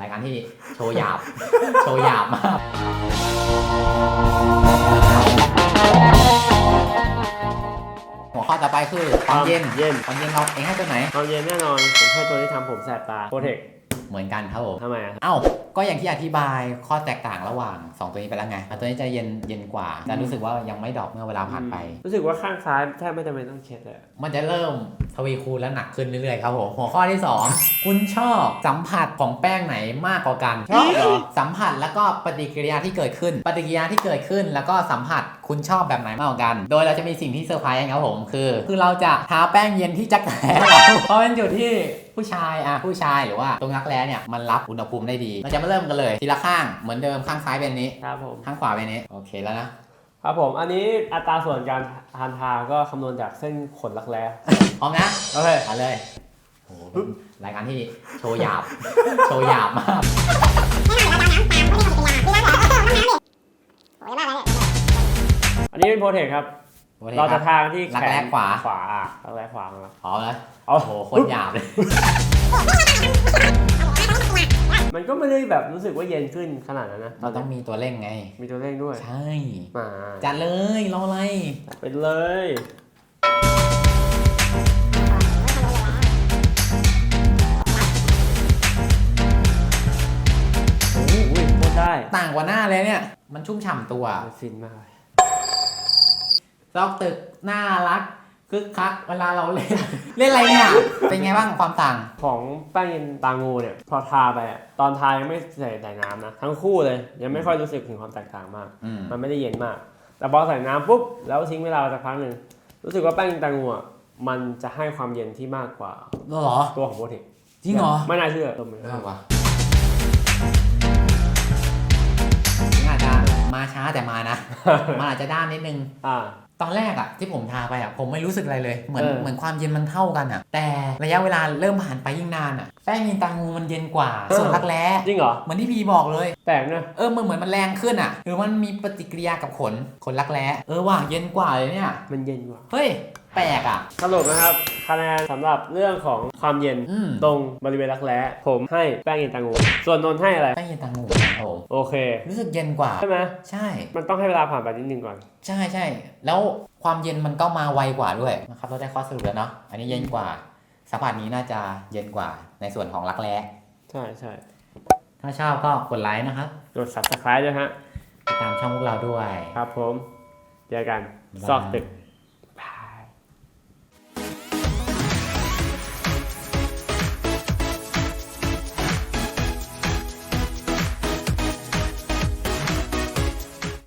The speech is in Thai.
รายการที่โชว์หยาบ โชว์หยาบมาก หัวข้อต่อไปคือความเย็นเย็นความเย็นเราเองให้ตัวไหนความเย็นแน่นอนผมให้ตัวที่ทำผมแสบตาโปรเทคเหมือนกันครับผมทำไมอะเอ้า ก็อย่างที่อธิบายข้อแตกต่างระหว่าง 2 ตัวนี้ไปแล้วไงอะตัวนี้จะเย็นเย็นกว่าแต่รู้สึกว่ายังไม่ดรอปเมื่อเวลาผ่านไป รู้สึกว่าข้างซ้ายแทบไม่จำเป็นต้องเช็ดเลยอะมันจะเริ่มท วีคูณและหนักขึ้นเรื่อยๆครับผมหัวข้อที่ 2 คุณชอบสัมผัสของแป้งไหนมากกว่ากันชอบเหรอสัมผัสแล้วก็ปฏิกิริยาที่เกิดขึ้น ปฏิกิริยาที่เกิดขึ้น แล้วก็สัมผัสคุณชอบแบบไหนมากกว่ากัน โดยเราจะมีสิ่งที่เซอร์ไพรส์ครับผมคือ คือเราจะทาแป้งเย็นที่จักรแร้เราเพราะเป็นจุดที่ผู้ชายอะผู้ชายหรือว่าตรงรักแร้เนี่ยมันรับอุณหภูมิได้ดีเราจะมาเริ่มกันเลยทีละข้างเหมือนเดิมข้างซ้ายเป็นนี้ ครับผม ข้างขวาเป็นนี้โอเคแล้วนะครับผม อันนี้อัตราส่วนการทานทาก็คำนวณจากเส้นขนรักแร้ พร้อมนะ โอเคมาเลยโอ้โหเป็นรายการที่โชว์หยาบ โชว์หยาบมากอันนี้เป็นโปรเทคครับ เราจะทางที่รักแขแร้นขวา ขวาอะรักแร้ขวาของเราพร้อมแล้วเอาโอ้โหโคนหยาบเลย มันก็ไม่ได้แบบรู้สึกว่าเย็นขึ้นขนาดนั้นนะ เราต้องมีตัวเร่งไง มีตัวเลขด้วย ใช่ มา จัดเลย รออะไรไปเลย ตรได้ต่างกว่าหน้าเลยเนี่ย มันชุ่มฉ่ำตัวฟินมากเลยซอกตึกน่ารักคึกคักเวลาเราเล่น เล่นอะไรเนี่ย เป็นไงบ้างความต่าง ของแป้งเย็นตางูเนี่ย พอทาไปอะตอนทายังไม่ใส่แต่น้ำนะ ทั้งคู่เลย ยังไม่ค่อยรู้สึกถึงความแตกต่างมาก อืม มันไม่ได้เย็นมาก แต่พอใส่น้ำปุ๊บ แล้วทิ้งเวลาสักพักหนึ่งรู้สึกว่าแป้งเย็นตางูอะมันจะให้ความเย็นที่มากกว่า เหรอ ตัวของโบเทคจริงเหรอ ไม่น่าเชื่อตัวมันเออวะ แต่มานะ มันอาจจะด้านนิดนึงอ่าตอนแรกอะที่ผมทาไปอะผมไม่รู้สึกอะไรเลยเหมือนเออเหมือนความเย็นมันเท่ากันอะแต่ระยะเวลาเริ่มผ่านไปยิ่งนานอะแป้งยินตังงูมันเย็นกว่าส่วนรักแร้จริงเหรอเหมือนที่พีบอกเลยแปลกนะเออมันเหมือนมันแรงขึ้นอะหรือมันมีปฏิกิริยากับขนขนรักแร้เออว่ะเย็นกว่าเลยเนี่ยมันเย็นกว่าเฮ้ยแปลกอะสรุปนะครับ คะแนนสำหรับเรื่องของความเย็นอืม ตรงบริเวณรักแร้ผมให้แป้งเย็นตางูส่วนนนท์ให้อะไร แป้งยินตังงูครับผมโอเค รู้สึกเย็นกว่า ใช่ไหมใช่ มันต้องให้เวลาผ่านไปนิดนึงก่อน ใช่ใช่ แล้วความเย็นมันก็มาไวกว่าด้วยนะครับเราได้ข้อสรุปแล้วเนาะ อันนี้เย็นกว่า สัมผัสนี้น่าจะเย็นกว่าในส่วนของรักแร้ ใช่ใช่ถ้าชอบก็กดไลค์นะครับ กด subscribe ด้วยฮะติดตามช่องพวกเราด้วย ครับผม เจอกันบ๊ายบายซอกตึก